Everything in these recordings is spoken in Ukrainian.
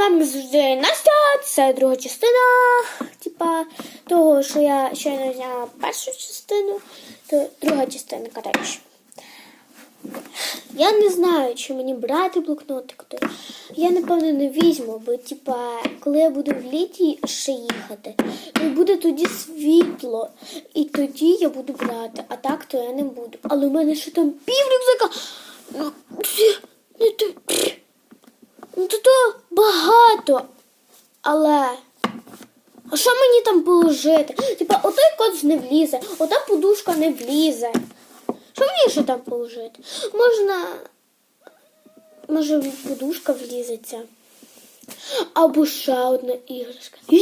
вами завжди Настя, це друга частина. Типа того, що я щойно зняла першу частину, то друга частина, коротше. Я не знаю, чи мені брати блокнотик. То я напевно не візьму, бо типа, коли я буду в літі ще їхати, то буде тоді світло, і тоді я буду брати, а так то я не буду. Але в мене ще там пів рюкзака. То багато. Але. А що мені там положити? Типа, отой кот не влізе, ота подушка не влізе. Що мені ще там положити? Можна. Може, подушка влізеться. Або ще одна іграшка.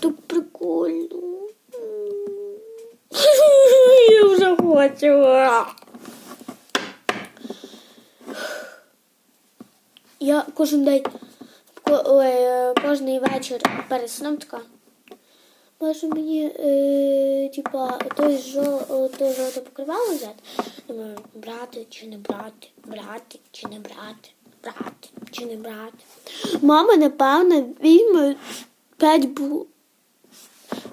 То прикольно. Я вже хочу. Я кожен день, ой, е, кожний вечір перед сном така. Може мені, е, типа, той жо, той жовте покривало взяти? Думаю, брати чи не брати, брати чи не брати, брати чи не брати. Мама, напевно, візьме п'ять бу...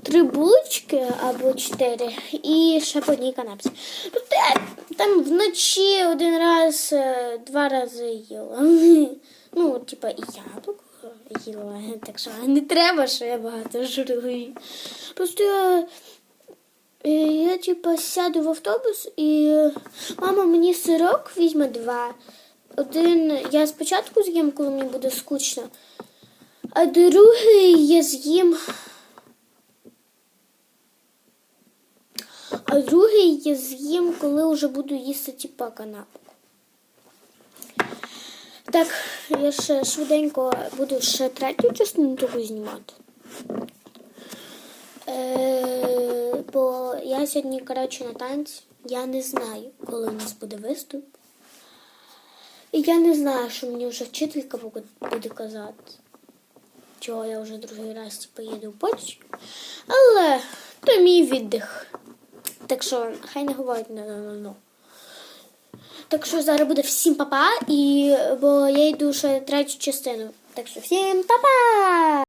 три булочки або чотири і ще по одній канапці. Тобто там вночі один раз, е, два рази їла. Ну, типа, і яблуко їла, так що не треба, що я багато жую. Просто я, е, я типа сяду в автобус і е, мама мені сирок візьме два. Один я спочатку з'їм, коли мені буде скучно, а другий я з'їм. А другий з'їм, коли вже буду їсти типа канапку. Так, я ще швиденько буду ще третю частину таку знімати. Е, бо я сьогодні, коротше, на танці. Я не знаю, коли у нас буде виступ. І я не знаю, що мені вже вчителька буде казати. Чого я вже другий раз типу, їду в Польщу. Але то мій віддих. Так що хай не говорить на ну. Так що зараз буде всім папа, і бо я йду ще третю частину. Так що всім папа!